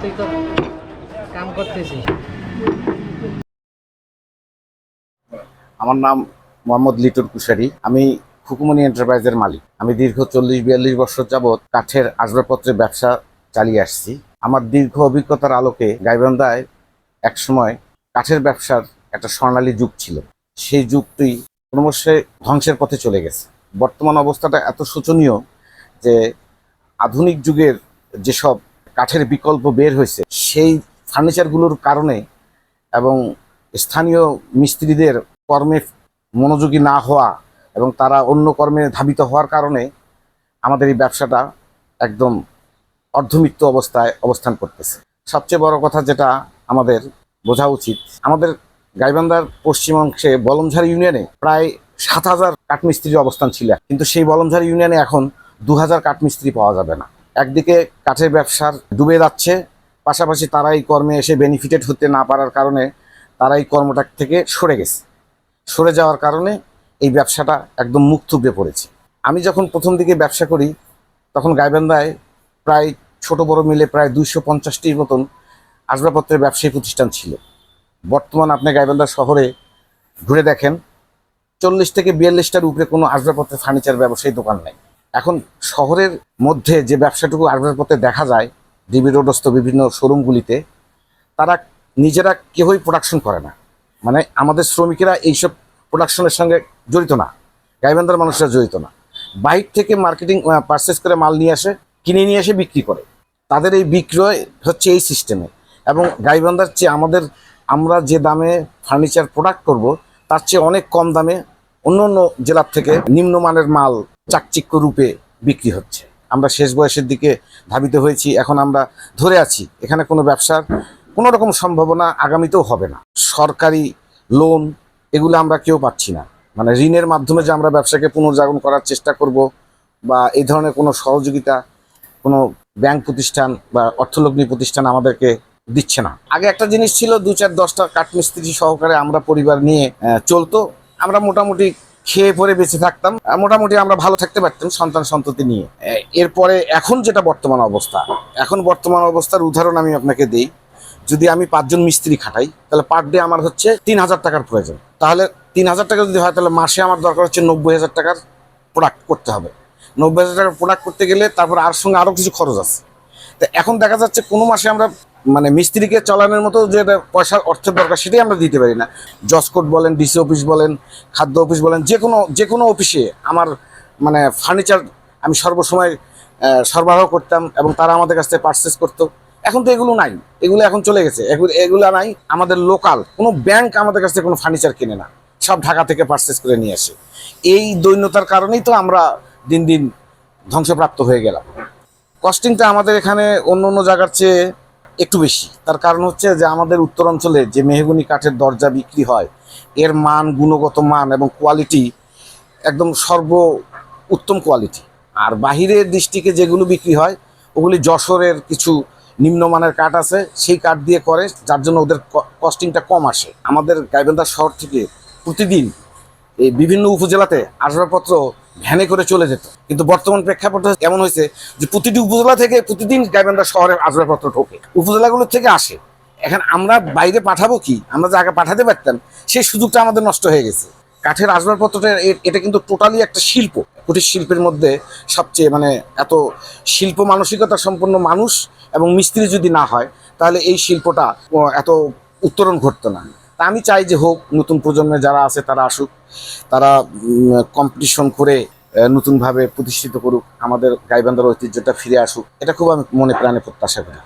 তুই তো কাম করতেছিস। আমার নাম মোহাম্মদ লিটুর কুশারি। আমি খুকুমনি এন্টারপ্রাইজের মালিক। আমি দীর্ঘ চল্লিশ বিয়াল্লিশ বছর যাবৎ কাঠের আসবাবপত্রের ব্যবসা চালিয়ে আসছি। আমার দীর্ঘ অভিজ্ঞতার আলোকে গাইবান্ধায় একসময় কাঠের ব্যবসার একটা স্বর্ণালী যুগ ছিল। সেই যুগটি ক্রমশে ধ্বংসের পথে চলে গেছে। বর্তমান অবস্থাটা এত শোচনীয় যে আধুনিক যুগের যেসব কাঠের বিকল্প বের হয়েছে, সেই ফার্নিচারগুলোর কারণে এবং স্থানীয় মিস্ত্রিদের কর্মে মনোযোগী না হওয়া এবং তারা অন্য কর্মে ধাবিত হওয়ার কারণে আমাদের এই ব্যবসাটা একদম অর্ধমৃত্যু অবস্থায় অবস্থান করতেছে। সবচেয়ে বড় কথা যেটা আমাদের বোঝা উচিত, আমাদের গাইবান্ধার পশ্চিম অংশে বলমঝাড়ি ইউনিয়নে প্রায় সাত হাজার কাঠমিস্ত্রির অবস্থান ছিল, কিন্তু সেই বলমঝাড়ি ইউনিয়নে এখন দু হাজার কাঠমিস্ত্রি পাওয়া যাবে না। একদিকে কাঠের ব্যবসার ডুবে যাচ্ছে, পাশাপাশি তারা এই কর্মে এসে বেনিফিটেড হতে না পারার কারণে তারা এই কর্মটা থেকে সরে গেছে। সরে যাওয়ার কারণে এই ব্যবসাটা একদম মুখ থুবড়ে পড়েছে। আমি যখন প্রথম দিকে ব্যবসা করি, তখন গাইবান্ধায় প্রায় ছোট বড় মিলে প্রায় দুইশো পঞ্চাশটির মতন আসবাবপত্রের ব্যবসায়ী প্রতিষ্ঠান ছিল। বর্তমান আপনি গাইবান্ধা শহরে ঘুরে দেখেন, চল্লিশ থেকে বিয়াল্লিশটার উপরে কোনো আসবাবপত্রের ফার্নিচার ব্যবসায়ী দোকান নেই। এখন শহরের মধ্যে যে ব্যবসাটুকু আসবাবপত্রে দেখা যায়, ডিবি রোডস্থ বিভিন্ন শোরুমগুলিতে, তারা নিজেরা কেউই প্রোডাকশন করে না। মানে আমাদের শ্রমিকেরা এইসব প্রোডাকশনের সঙ্গে জড়িত না। গাইবান্ধার মানুষরা জড়িত না। বাইর থেকে মার্কেটিং পারচেস করে মাল নিয়ে আসে, কিনে নিয়ে এসে বিক্রি করে। তাদের এই বিক্রয় হচ্ছে এই সিস্টেমে এবং গাইবান্ধার চেয়ে আমাদের, আমরা যে দামে ফার্নিচার প্রোডাক্ট করব, তার চেয়ে অনেক কম দামে অন্য অন্য জেলার থেকে নিম্নমানের মাল চাকচিক্য রূপে বিক্রি হচ্ছে। আমরা শেষ বয়সের দিকে ধাবিত হয়েছি, এখন আমরা ধরে আছি, এখানে কোনো ব্যবসার কোনো রকম সম্ভাবনা আগামীতেও হবে না। সরকারি লোন, এগুলো আমরা কেউ পাচ্ছি না। মানে ঋণের মাধ্যমে যে আমরা ব্যবসাকে পুনর্জাগরণ করার চেষ্টা করব বা এই ধরনের কোনো সহযোগিতা, কোনো ব্যাংক প্রতিষ্ঠান বা অর্থলগ্নি প্রতিষ্ঠান আমাদেরকে দিচ্ছে না। আগে একটা জিনিস ছিল, দু চার দশটা কাঠমিস্ত্রি সহকারে আমরা পরিবার নিয়ে চলতো। আমরা মোটামুটি খেয়ে পরে বেঁচে থাকতাম। মোটামুটি আমরা ভালো থাকতে পারতাম সন্তান সন্ততি নিয়ে। এরপরে এখন যেটা বর্তমান অবস্থা, এখন বর্তমান অবস্থার উদাহরণ আমি আপনাকে দিই। যদি আমি পাঁচজন মিস্ত্রি খাটাই, তাহলে পার ডে আমার হচ্ছে তিন হাজার টাকার প্রয়োজন। তাহলে তিন হাজার টাকা যদি হয়, তাহলে মাসে আমার দরকার হচ্ছে নব্বই হাজার টাকার প্রোডাক্ট করতে হবে। নব্বই হাজার টাকার প্রোডাক্ট করতে গেলে তারপর আর সঙ্গে আরও কিছু খরচ আছে। তো এখন দেখা যাচ্ছে কোনো মাসে আমরা মানে মিস্ত্রিকে চালানোর মতো যে পয়সার অর্থের দরকার, সেটাই আমরা দিতে পারি না। জসকোট বলেন ডিসি অফিস বলেন, খাদ্য অফিস বলেন, যে কোনো যে কোনো অফিসে আমার মানে ফার্নিচার আমি সর্বসময় সরবরাহ করতাম এবং তারা আমাদের কাছ থেকে পারচেস করতো। এখন তো এগুলো নাই, এগুলো এখন চলে গেছে। এগুলো নাই, আমাদের লোকাল কোনো ব্যাংক আমাদের কাছ থেকে কোনো ফার্নিচার কিনে না। সব ঢাকা থেকে পারচেস করে নিয়ে আসে। এই দৈন্যতার কারণেই তো আমরা দিন দিন ধ্বংসপ্রাপ্ত হয়ে গেলাম। কস্টিংটা আমাদের এখানে অন্য অন্য জায়গার চেয়ে একটু বেশি। তার কারণ হচ্ছে যে আমাদের উত্তর অঞ্চলে যে মেহগুনি কাঠের দরজা বিক্রি হয়, এর মান, গুণগত মান এবং কোয়ালিটি একদম সর্ব উত্তম কোয়ালিটি আর বাহিরের ডিস্ট্রিক্টে যেগুলো বিক্রি হয়, ওগুলি যশোরের কিছু নিম্নমানের কাঠ আছে, সেই কাঠ দিয়ে করে, যার জন্য ওদের কস্টিংটা কম আসে। আমাদের গাইবান্ধা শহর থেকে প্রতিদিন এই বিভিন্ন উপজেলাতে আসবাবপত্র ভ্যানে করে চলে যেত। কিন্তু বর্তমান প্রেক্ষাপটে এমন হয়েছে যে প্রতিটি উপজেলা থেকে প্রতিদিন গাইবান্ধা শহরে আসবাবপত্র ঢোকে। উপজেলাগুলো থেকে আসে। এখন আমরা বাইরে পাঠাবো কি? আমরা যে আগে পাঠাতে পারতাম, সেই সুযোগটা আমাদের নষ্ট হয়ে গেছে। কাঠের আসবাবপত্রটা এটা কিন্তু টোটালি একটা শিল্প। কুটির শিল্পের মধ্যে সবচেয়ে মানে এত শিল্প মানসিকতা সম্পন্ন মানুষ এবং মিস্ত্রি যদি না হয়, তাহলে এই শিল্পটা এত উত্তরণ ঘটতো না। তা আমি চাই যে হোক, নতুন প্রজন্মে যারা আছে তারা আসুক, তারা কম্পিটিশন করে নতুনভাবে প্রতিষ্ঠিত করুক, আমাদের গাইবান্ধার ঐতিহ্যটা ফিরে আসুক। এটা খুব আমি মনে প্রাণে প্রত্যাশা করি।